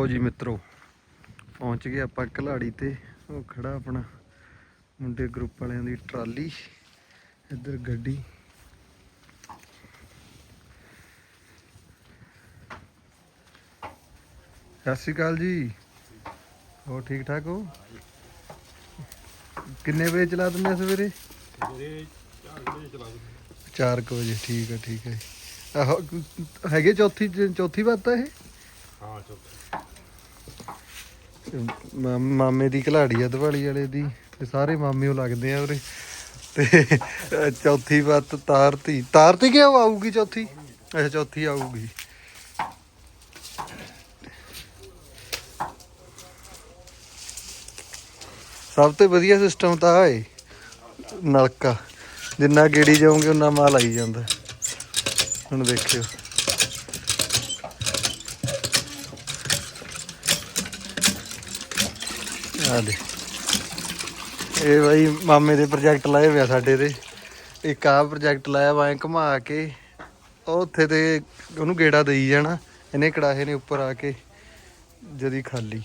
ਲਓ ਜੀ ਮਿੱਤਰੋ, ਪਹੁੰਚ ਗਏ ਆਪਾਂ ਕਲਾੜੀ ਤੇ। ਉਹ ਖੜਾ ਆਪਣਾ ਮੁੰਡੇ ਗਰੁੱਪ ਵਾਲਿਆਂ ਦੀ ਟਰਾਲੀ, ਇੱਧਰ ਗੱਡੀ। ਸਤਿ ਸ਼੍ਰੀ ਅਕਾਲ ਜੀ। ਹੋ ਠੀਕ ਠਾਕ ਹੋ? ਕਿੰਨੇ ਵਜੇ ਚਲਾ ਦਿੰਦੇ ਆ ਸਵੇਰੇ? ਸਵੇਰੇ 4 ਵਜੇ ਚਲਾ ਦਿੰਦੇ 4 ਵਜੇ ਠੀਕ ਹੈ ਠੀਕ ਹੈ। ਆਹੋ, ਹੈਗੇ ਚੌਥੀ ਚੌਥੀ ਵਾਰ ਤਾਂ ਇਹ? ਹਾਂ ਚੁੱਪ ਮਾ- ਮਾਮੇ ਦੀ ਘਲਾੜੀ ਆ ਦਿਵਾਲੀ ਵਾਲੇ ਦੀ, ਤੇ ਸਾਰੇ ਮਾਮੇ ਉਹ ਲੱਗਦੇ ਆ ਉਰੇ। ਤੇ, ਅਹ, ਚੌਥੀ ਵਾਰ ਤਾਰਤੀ। ਤਾਰਤੀ ਕਿਉਂ ਆਊਗੀ ਚੌਥੀ? ਅੱਛਾ, ਚੌਥੀ ਆਊਗੀ। ਸਭ ਤੋਂ ਵਧੀਆ ਸਿਸਟਮ ਤਾਂ ਆਹ ਏ ਨਲਕਾ। ਜਿੰਨਾ ਗੇੜੀ ਜਾਓਗੇ, ਉਨਾ ਮਾਲ ਆਈ ਜਾਂਦਾ। ਹੁਣ ਦੇਖਿਓ। ਆ ਦੇ ਇਹ ਬਾਈ ਮਾਮੇ ਦੇ ਪ੍ਰੋਜੈਕਟ ਲਾਏ ਹੋਇਆ ਸਾਡੇ ਤੇ ਇੱਕ ਆਹ ਪ੍ਰੋਜੈਕਟ ਲਾਇਆ ਵਾ ਘੁਮਾ ਕੇ। ਉਹ ਉੱਥੇ ਤੇ ਉਹਨੂੰ ਗੇੜਾ ਦੇਈ ਜਾਣਾ। ਇਹਨੇ ਕੜਾਹੇ ਨੇ ਉੱਪਰ ਆ ਕੇ, ਜਦੀ ਖਾਲੀ।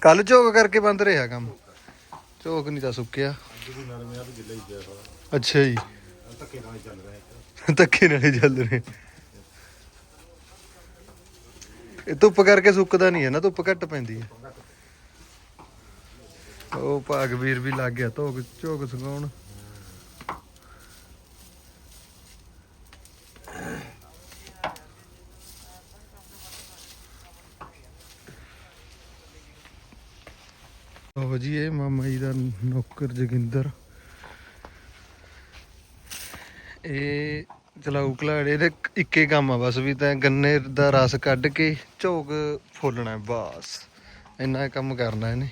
ਕੱਲ ਝੋਕ ਕਰਕੇ ਬੰਦ ਰਿਹਾ ਕੰਮ। ਝੋਕ ਨਹੀਂ ਤਾਂ ਸੁੱਕਿਆ। ਅੱਛਾ ਜੀ। ਧੱਕੇ ਨਾਲ ਚੱਲ ਰਿਹਾ। ਧੱਕੇ ਨਾਲ ਚੱਲ ਰਹੇ। ਇਹ ਧੁੱਪ ਕਰਕੇ ਸੁੱਕਦਾ ਨਹੀਂ ਹੈ ਨਾ, ਧੁੱਪ ਘੱਟ ਪੈਂਦੀ ਹੈ। ਉਹ ਭਾਗਵੀਰ ਵੀ ਲੱਗ ਗਿਆ, ਧੋਕ, ਝੋਕ ਸੁਕਾਉਣ। ਉਹ ਜੀ, ਇਹ ਮਾਮਾ ਜੀ ਦਾ ਨੌਕਰ ਜੋਗਿੰਦਰ। ਇਹ ਚਲਾਊ ਘਲਾੜੇ ਦੇ ਇੱਕੇ ਕੰਮ ਆ ਬਸ ਵੀ ਤਾਂ ਗੰਨੇ ਦਾ ਰਸ ਕੱਢ ਕੇ ਝੋਕ ਫੋਲਣਾ ਬਸ। ਇੰਨਾ ਕੰਮ ਕਰਨਾ ਇਹਨੇ।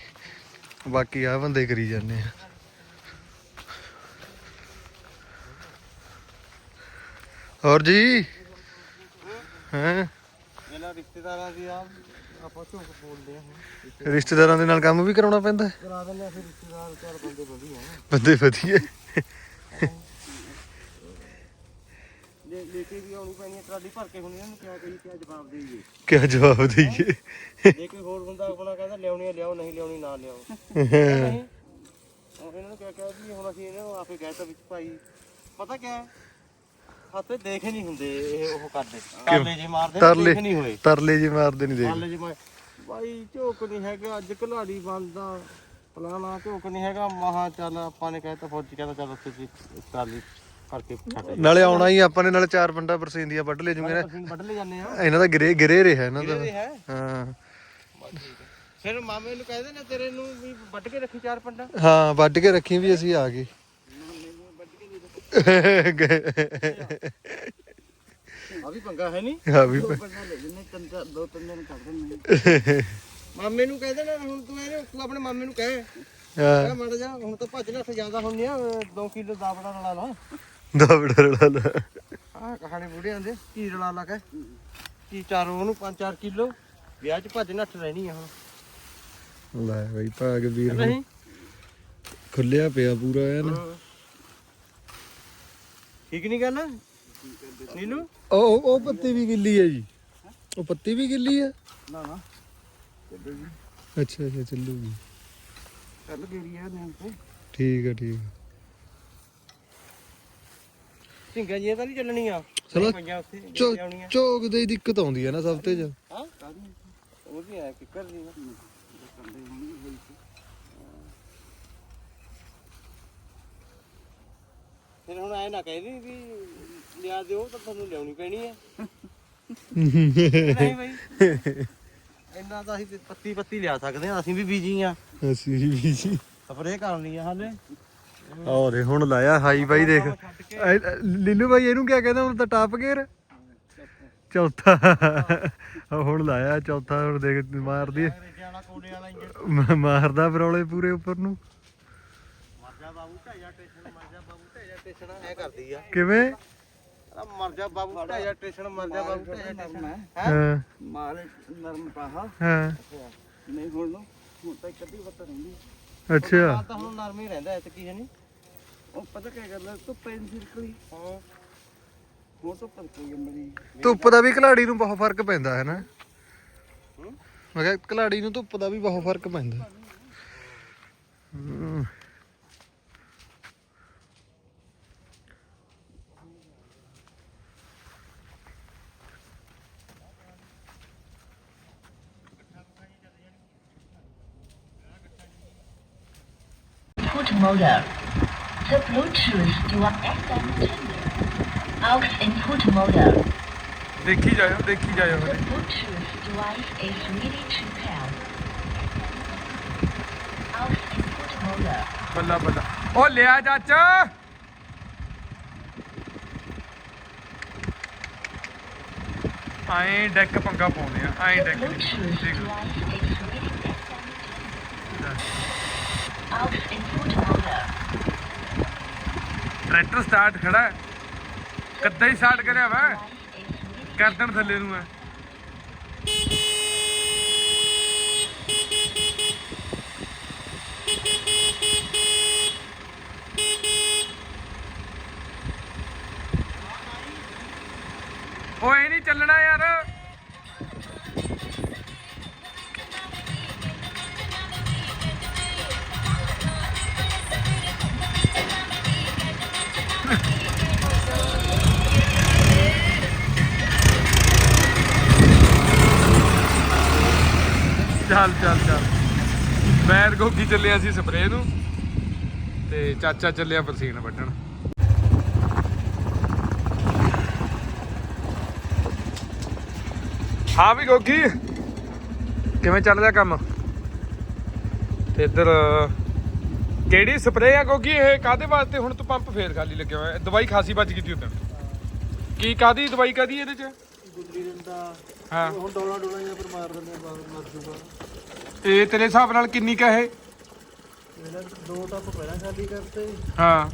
ਬਾਕੀ ਆ ਬੰਦੇ ਕਰੀ ਜਾਂਦੇ ਆ। ਹੋਰ ਜੀ? ਹਾਂ? ਇਹਨਾਂ ਰਿਸ਼ਤੇਦਾਰਾਂ ਦੀ ਆ ਆਪਾਂ ਝੋਕ ਬੋਲਦੇ ਆ ਰਿਸ਼ਤੇਦਾਰਾਂ ਦੇ ਨਾਲ ਕੰਮ ਵੀ ਕਰਾਉਣਾ ਪੈਂਦਾ? ਕਰਾ ਦਿੰਦੇ ਆ ਫਿਰ ਰਿਸ਼ਤੇਦਾਰ ਚਾਰ ਬੰਦੇ ਵਧੀਆ ਬੰਦੇ ਵਧੀਆ। ਲੈ ਲੈ ਕੇ ਵੀ ਆਉਣੀ ਪੈਣੀ ਹੈ ਟਰਾਲੀ ਭਰ ਕੇ ਹੁਣ ਇਹਨਾਂ ਨੂੰ ਕਿਹਾ ਕਰੀ ਕਿਆ ਜਵਾਬ ਦੇਈਏ। ਕਿਆ ਜਵਾਬ ਦਈਏ? ਜੇ ਕੋਈ ਹੋਰ ਬੰਦਾ ਆਪਣਾ ਕਹਿੰਦਾ ਲਿਆਉਣੀ ਆ ਲਿਆਓ ਨਹੀਂ ਲਿਆਉਣੀ ਨਾ ਲਿਆਓ। ਨਹੀਂ ਉਹ ਇਹਨਾਂ ਨੂੰ ਕਿਹਾ ਕਿਹਾ ਵੀ ਹੁਣ ਅਸੀਂ ਇਹਨਾਂ ਨੂੰ ਆਪੇ ਕਹਿ ਤਾ ਵੀ ਭਾਈ ਪਤਾ ਕਿਆ ਹੱਥੇ ਦੇਖ ਨਹੀਂ ਹੁੰਦੇ ਇਹ ਉਹ ਕਰਦੇ। ਤਰਲੇ ਜੇ ਮਾਰਦੇ ਨੇ, ਤਰਲੇ ਦੇਖ ਨਹੀਂ ਹੋਏ। ਤਰਲੇ ਜੀ ਮਾਰਦੇ ਨਹੀਂ ਦੇਖ। ਜੇ ਭਾਈ ਝੋਕ ਨਹੀਂ ਹੈਗਾ ਅੱਜ ਘਲਾੜੀ ਬੰਦਾ ਫਲਾਣਾ ਝੋਕ ਨਹੀਂ ਹੈਗਾ ਮਹਾ ਚੱਲ ਆਪਾਂ ਨੇ ਕਹਿਤਾ ਫੌਜੀ ਕਹਿੰਦਾ ਚੱਲ ਉੱਥੇ ਜੀ ਟਰਾਲੀ ਛੱਡ ਨਾਲੇ ਆਉਣਾ ਹੀ ਆਪਾਂ ਨੇ ਨਾਲੇ ਚਾਰ ਪੰਡਾ ਬਰਸੇਂਦੀਆਂ ਵੱਢ ਲੈ ਜੂਗੇ ਅਸੀਂ ਵੱਢ ਲੈ ਜਾਂਦੇ ਆ। ਇਹਨਾਂ ਦਾ ਗਿਰੇ ਗਿਰੇ ਰਿਹਾ ਇਹਨਾਂ ਦਾ। ਇਹ ਹੈ? ਹਾਂ। ਫਿਰ ਮਾਮੇ ਨੂੰ ਕਹਿੰਦੇ ਨੇ ਤੇਰੇ ਨੂੰ ਵੀ ਵੱਢ ਕੇ ਰੱਖੀ ਚਾਰ ਪੰਡਾ? ਹਾਂ ਵੱਢ ਕੇ ਰੱਖੀ ਵੀ ਅਸੀਂ ਆ ਗਏ। ਆ ਵੀ ਪੰਗਾ ਹੈ ਨਹੀਂ ਹਾਂ ਵੀ ਪੰਡਾ ਲੈ ਜਿੰਨੇ ਤਿੰਨ ਚਾਰ ਦੋ ਤਿੰਨ ਦਿਨ ਕੱਢ ਦਿੰਦੇ ਮਾਮੇ ਨੂੰ ਕਹਿੰਦੇ ਨੇ ਹੁਣ ਤੂੰ ਇਹਨੂੰ ਤੂੰ ਆਪਣੇ ਮਾਮੇ ਨੂੰ ਕਹਿ। ਹਾਂ। ਕਹਿ ਮੜ ਜਾ ਹੁਣ ਤਾਂ ਭੱਜ ਨੱਠ ਜਾਂਦਾ ਹੁੰਨੀ ਆ 2 ਕਿਲੋ ਦਾਬੜਾ ਰਲਾ ਲਾ। ਦਬੜਾ ਰੜਾ ਲਾ। ਆਹ ਕਹਾਣੀ ਬੁੜਿਆਂ ਦੇ ਕੀ ਰਲਾ ਲਾ ਕੇ? ਕੀ ਚਾਰੋਂ ਉਹਨੂੰ 5-4 ਕਿਲੋ? ਵਿਆਹ 'ਚ ਭੱਜ ਨੱਠ ਰਹਿਣੀ ਆ ਹੁਣ। ਲੈ ਬਈ ਭਾਗ ਵੀਰ ਨਹੀਂ। ਖੁੱਲਿਆ ਪਿਆ ਪੂਰਾ ਐਨ। ਠੀਕ ਨਹੀਂ ਗੱਲ? ਨੀਨੂ ਉਹ ਉਹ- ਪੱਤੀ ਵੀ ਗਿੱਲੀ ਹੈ ਜੀ। ਉਹ ਪੱਤੀ ਵੀ ਗਿੱਲੀ ਹੈ ਨਾ ਨਾ। ਅੱਛਾ ਅੱਛਾ ਚੱਲੂਗੀ। ਕੱਲ ਗੇਰੀ ਆ ਨੇ ਤੇ ਠੀਕ ਹੈ ਠੀਕ ਹੈ ਝਿੰਗਾ ਜੀ ਤਾਂ ਨਹੀਂ ਚੱਲਣੀਆਂ? ਚਲੋ ਪੰਜਾਂ ਉੱਥੇ ਚੋ ਗੇਰੀ ਆਉਣੀਆਂ ਚੋਕ ਦੀ ਦਿੱਕਤ ਆਉਂਦੀ ਹੈ ਨਾ ਸਭ ਤੇ ਚ ਹਾਂ? ਉਹਦੀ ਹੈ ਕਿੱਕਰ ਦੀ ਨਾ। ਫਿਰ ਹੁਣ ਐ ਨਾ ਕਹਿ ਦੀ ਵੀ ਲਿਆ ਦਿਓ ਤਾਂ ਤੁਹਾਨੂੰ ਲਿਆਉਣੀ ਪੈਣੀ ਹੈ। ਨਹੀਂ ਬਈ। ਇੰਨਾ ਤਾਂ ਅਸੀਂ ਤੇ ਪੱਤੀ ਪੱਤੀ ਲਿਆ ਸਕਦੇ ਆ ਅਸੀਂ ਵੀ ਬੀਜੀ ਆ ਅਸੀਂ ਵੀ ਜੀ ਸਪਰੇਅ ਕਰਨੀ ਆ ਹਾਲੇ। ਔਰੇ ਹੁਣ ਲਾਇਆ ਹਾਈ ਬਾਈ ਦੇਖ। ਐ- ਲੀਲੂ ਬਾਈ ਇਹਨੂੰ ਕਿਆ ਕਹਿੰਦਾ ਹੁਣ ਤਾਂ ਟਾਪ ਗੇਅਰ ਚੌਥਾ। ਆਹ ਹੁਣ ਲਾਇਆ ਚੌਥਾ ਹੁਣ ਦੇਖ ਮਾਰਦੀ ਹੈ। ਅੰਗਰੇਜ਼ਾਂ ਵਾਲਾ ਕੋਲੇ ਵਾਲਾ ਇੰਜਣ ਮ- ਮਾਰਦਾ ਪਰੌਲੇ ਪੂਰੇ ਉੱਪਰ ਨੂੰ। ਮਰ ਜਾ ਬਾਬੂ ਢਾਇਆ ਟੇਸ਼ਨ ਮਰ ਜਾ ਬਾਬੂ ਢਾਇਆ ਟੇਸ਼ਨ। ਐ ਕਰਦੀ ਆ। ਕਿਵੇਂ? ਆ ਮਰ ਜਾ ਬਾਬੂ ਢਾਇਆ ਟੇਸ਼ਨ ਮਰ ਜਾ ਬਾਬੂ ਢਾਇਆ ਟੇਸ਼ਨ। ਹੈ ਹਾਂ। ਮਾਲ ਨਰਮ ਪਾਹਾ ਹਾਂ। ਨਹੀਂ ਹੁਣ ਨੂੰ ਹੁਣ ਤਾਂ ਕਦੀ ਵੱਤ ਰਹਿੰਦੀ ਅੱਛਾ। ਤਾਂ ਹੁਣ ਨਰਮ ਹੀ ਰਹਿੰਦਾ ਐ ਤੇ ਕੀ ਹੈ ਨਹੀਂ ਉਹ ਪਤਾ ਕੀ ਗੱਲ ਹੈ ਧੁੱਪੇ ਨਹੀਂ ਫਿਰਕਲੀ ਹਾਂ। ਹੋਰ ਤੋਂ ਪਰ ਕੋਈ ਮਰੀ ਧੁੱਪ ਦਾ ਵੀ ਘਲਾੜੀ ਨੂੰ ਬਹੁਤ ਫ਼ਰਕ ਪੈਂਦਾ ਹੈ ਨਾ? ਮੈਂ ਕਿਹਾ ਘਲਾੜੀ ਨੂੰ ਧੁੱਪ ਦਾ ਵੀ ਬਹੁਤ ਫ਼ਰਕ ਪੈਂਦਾ। Input model. The Bluetooth device FM Aux input model. ਦੇਖੀ ਜਾਇਓ ਦੇਖੀ ਜਾਇਓ The Bluetooth device is ready to pair. Aux input model. ਬੱਲਾ ਬੱਲਾ ਉਹ ਲਿਆ ਚਾਚਾ ਆਏ ਡੈਕ ਪੰਗਾ ਪਾਉਂਦੇ ਆ ਆਏ The ਡੈਕ Bluetooth ਦੇਖ ਟਰੈਕਟਰ ਸਟਾਰਟ ਖੜਾ ਹੈ। ਕੱਦਾ ਹੀ ਸਟਾਰਟ ਕਰਿਆ ਵਾ। Device is ready. ਕਰ ਦੇਣ ਥੱਲੇ ਨੂੰ ਹੈ ਓਏ ਨਹੀਂ ਚੱਲਣਾ ਯਾਰ। ਚੱਲ ਚੱਲ ਚੱਲ। ਬੈਰ ਗੋਗੀ ਚੱਲਿਆ ਸੀ ਸਪਰੇਅ ਨੂੰ ਤੇ ਚਾਚਾ ਚੱਲਿਆ ਬਰਸੀਨ ਵੱਢਣ। ਹਾਂ ਵੀ ਗੋਗੀ, ਕਿਵੇਂ ਚੱਲ ਰਿਹਾ ਕੰਮ? ਤੇ ਇੱਧਰ, ਕਿਹੜੀ ਸਪਰੇਅ ਆ ਗੋਗੀ ਇਹ? ਕਾਦੇ ਵਾਸਤੇ ਹੁਣ ਤੂੰ ਪੰਪ ਫੇਰ ਖਾਲੀ ਲੱਗਿਆ ਹੋਇਆ? ਦਵਾਈ ਖਾਸੀ ਬਚ ਗਈ ਤੀ ਉਦੋਂ ਕੀ ਕਾਦੀ ਦਵਾਈ ਕਾਦੀ ਇਹਦੇ ਚ? ਗੁਜਰੀ ਦਿੰਦਾ ਹਾਂ। ਹੁਣ ਡੋਲਾ ਡੋਲਾ ਜਿਹਾ ਪਰ ਮਾਰ ਦਿੰਦੇ ਆ ਬਾਹਰ ਮਰ ਜੂਗਾ। ਇਹ ਤੇਰੇ ਹਿਸਾਬ ਨਾਲ ਕਿੰਨੀ ਕਾ ਇਹ? ਇਹਨਾਂ ਦੋ ਟੱਪ ਪਹਿਲਾਂ ਖਾਲੀ ਕਰਤੇ। ਹਾਂ।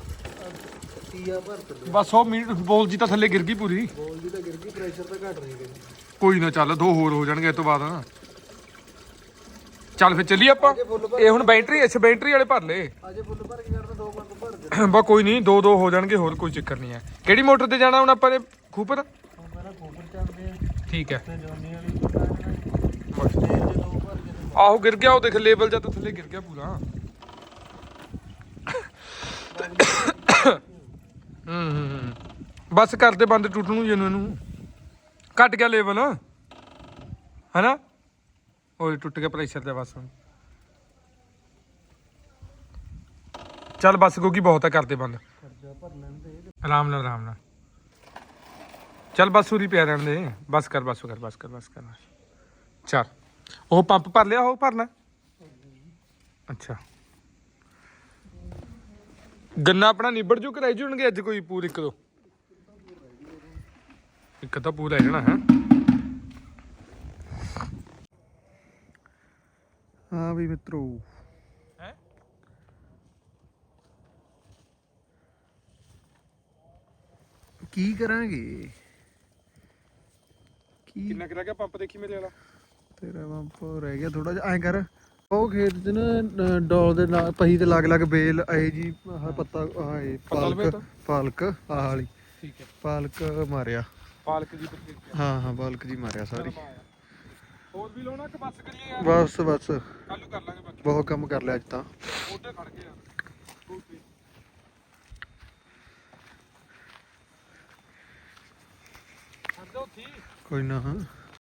ਤੀਆ ਭਰ ਤੇ ਬਸ ਉਹ ਮਿੰਟ ਬੋਲ ਜੀ ਤਾਂ ਥੱਲੇ ਗਿਰ ਗਈ ਪੂਰੀ। ਬੋਲ ਦੀ ਤਾਂ ਗਿਰ ਗਈ ਪ੍ਰੈਸ਼ਰ ਤਾਂ ਘਟ ਨਹੀਂ ਗਈ ਕੋਈ ਨਾ ਚੱਲ ਦੋ ਹੋਰ ਹੋ ਜਾਣਗੇ ਇਸ ਤੋਂ ਬਾਅਦ ਚੱਲ ਫਿਰ ਚੱਲੀ ਆਪਾਂ। ਇਹ ਹੁਣ ਬੈਟਰੀ ਅੱਛਾ ਬੈਟਰੀ ਵਾਲੇ ਭਰ ਲਏ ਅਜੇ ਫੁੱਲ ਭਰ ਕੇ ਕਰਦਾ ਦੋ ਪੰਪ ਭਰ ਦੇ। ਬਾ ਕੋਈ ਨਹੀਂ ਦੋ ਦੋ ਹੋ ਜਾਣਗੇ ਹੋਰ ਕੋਈ ਚੱਕਰ ਨਹੀਂ ਹੈ। ਕਿਹੜੀ ਮੋਟਰ ਤੇ ਜਾਣਾ ਹੁਣ ਆਪਾਂ ਨੇ ਖੂਪਰ ਹੁਣ ਪਹਿਲਾਂ ਗੋਬਰ ਚੱਲਦੇ ਆ ਠੀਕ ਹੈ। ਆਹੋ ਗਿਰ ਗਿਆ ਉਹ ਦੇਖ ਲੇਬਲ ਜਾਂ ਤਾਂ ਥੱਲੇ ਗਿਰ ਗਿਆ ਪੂਰਾ। ਹੂੰ ਹੂੰ। ਬਸ ਕਰਦੇ ਬੰਦ ਟੁੱਟ ਨੂੰ ਜਿਹਨੂੰ ਇਹਨੂੰ। ਘਟ ਗਿਆ ਲੇਬਲ ਹੈਨਾ? ਉਹ ਟੁੱਟ ਗਿਆ ਪ੍ਰੈਸ਼ਰ ਤੇ ਬਸ ਚੱਲ ਬਸ ਗੋਗੀ ਬਹੁਤ ਹੈ ਕਰਦੇ ਬੰਦ। ਆਰਾਮ ਨਾਲ ਆਰਾਮ ਨਾਲ। ਚੱਲ ਬਸ ਉਰੀ ਪਿਆ ਰਹਿਣ ਦੇ। ਬਸ ਕਰ ਬਸ ਕਰ ਬਸ ਕਰ ਬਸ ਕਰ। ਚੱਲ। ਉਹ ਪੰਪ ਭਰ ਲਿਆ ਉਹ ਭਰਨਾ? ਅੱਛਾ। ਗੰਨਾ ਆਪਣਾ ਨਿਬੜ ਜੂ ਕਿ ਰਹਿ ਜੂਣਗੇ ਅੱਜ ਕੋਈ ਪੂਰ ਇੱਕ ਦੋ? ਇੱਕ ਤਾਂ ਪੂਰਾ ਹੈ ਜਾਣਾ ਹੈ? ਹਾਂ ਵੀ ਮਿੱਤਰੋ। ਹੈ? ਕੀ ਕਰਾਂਗੇ? ਕੀ ਕਿੰਨਾ ਕਿ ਰਹਿ ਗਿਆ ਪੰਪ ਦੇਖੀ ਮੇਰੇ ਵਾਲਾ? ਤੇਰਾ ਪੰਪ ਰਹਿ ਗਿਆ ਥੋੜਾ ਜਿਹਾ ਐਂ ਕਰ ਉਹ ਖੇਤ 'ਚ ਨਾ ਡੋਲ ਦੇ ਨਾਲ ਪਹੀ ਤੇ ਲੱਗ ਲੱਗ ਬੇਲ ਇਹ ਜੀ ਆਹ ਪੱਤਾ ਆਹ ਇਹ? ਪਾਲਕ ਪਾਲਕ ਆਹ ਵਾਲੀ। ਠੀਕ ਹੈ। ਪਾਲਕ ਮਾਰਿਆ। ਪਾਲਕ ਦੀ ਪੱਤੀ ਹਾਂ ਹਾਂ ਪਾਲਕ ਜੀ ਮਾਰਿਆ ਸਾਰੀ। ਹੋਰ ਵੀ ਲਾਉਣਾ ਕਿ ਬਸ ਕਰੀਏ ਯਾਰ? ਬਸ ਬਸ। ਕੱਲੂ ਕਰ ਲਾਂਗੇ ਬਾਕੀ ਬਹੁਤ ਕੰਮ ਕਰ ਲਿਆ ਅੱਜ ਤਾਂ। ਉਹਦੇ ਖੜ ਗਏ ਯਾਰ ਓਕੇ ਛੱਡ ਦੋ ਠੀਕ ਕੋਈ ਨਾ ਹਾਂ